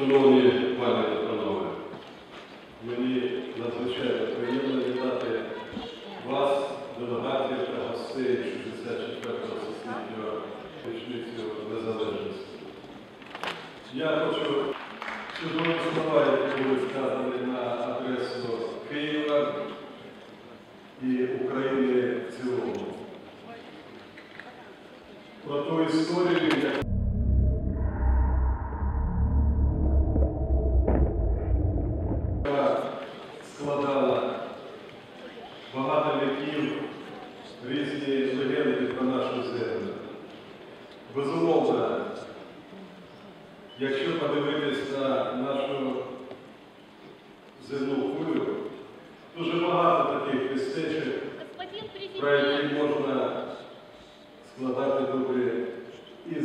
Шановні пані та панове, мені надзвичайно приємно вітати вас, делегатів та гостей 64-го всесвітнього річницю незалежності. Я хочу чудові слова, які були сказані на адресу Києва і України в цілому. Про ту історію, яку багато віків різні легенди про нашу землю. Безумовно, якщо подивитись на нашу земну кулю, дуже багато таких містечок, про які можна складати добрі